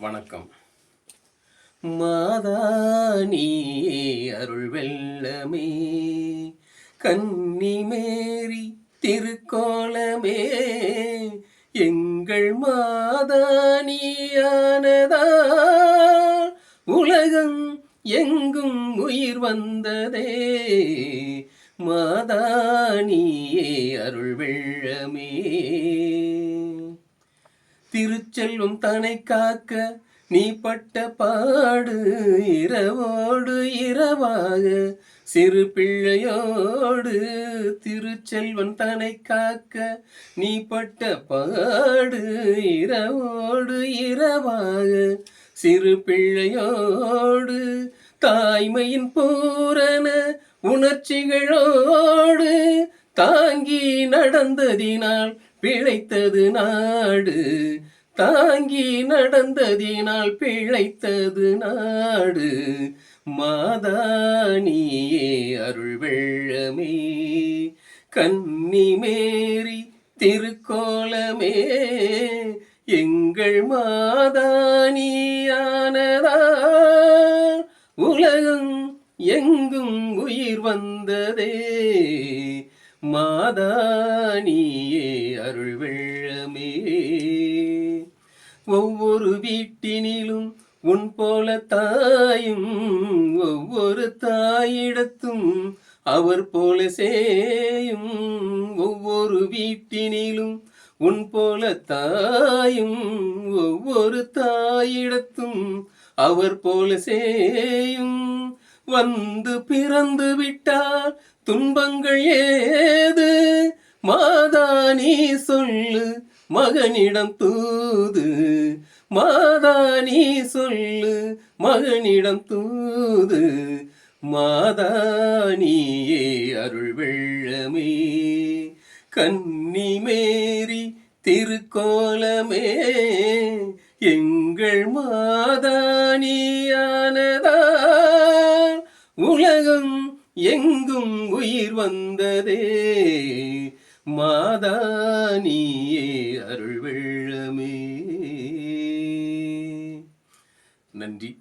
வணக்கம். மாதானி அருள் வெள்ளமே கன்னிமேரி திருக்கோலமே. எங்கள் மாதானியானதா உலகம் எங்கும் உயிர் வந்ததே. மாதானியே அருள் வெள்ளமே திருச்செல்வம் தனை காக்க நீ பட்ட பாடு இரவோடு இரவாக. சிறு பிள்ளையோடு திருச்செல்வன் தனை காக்க நீ பட்ட பாடு இரவோடு இரவாக. சிறு பிள்ளையோடு தாய்மையின் பூரண உணர்ச்சிகளோடு தாங்கி நடந்ததினால் பிழைத்தது நாடு. தாங்கி நடந்ததினால் பிழைத்தது நாடு. மாதானியே அருள் வெள்ளமே. கன்னிமேரி திருக்கோலமே. எங்கள் மாதானியானதா. உலகம் எங்கும் உயிர் வந்ததே. மாதானியே அருள் வெள்ளமே ஒவ்வொரு வீட்டினிலும் உன் போல தாயும் ஒவ்வொரு தாயிடத்தும் அவர் போல சேயும். ஒவ்வொரு வீட்டினிலும் உன் போல தாயும் ஒவ்வொரு தாயிடத்தும் அவர் போல சேயும். வந்து பிறந்து விட்டால் துன்பங்கள் ஏது? மாதா நீ சொல்லு மகனிடம் தூது. மாதா நீ சொல்லு மகனிடம் தூது. மாதா நீயே அருள் வெள்ளமே. கன்னி மேரி திருக்கோலமே. எங்கள் மாதானியானதா உலகம் எங்கும் உயிர் வந்ததே. மாதா நீயே அருள் வெள்ளமே. நன்றி.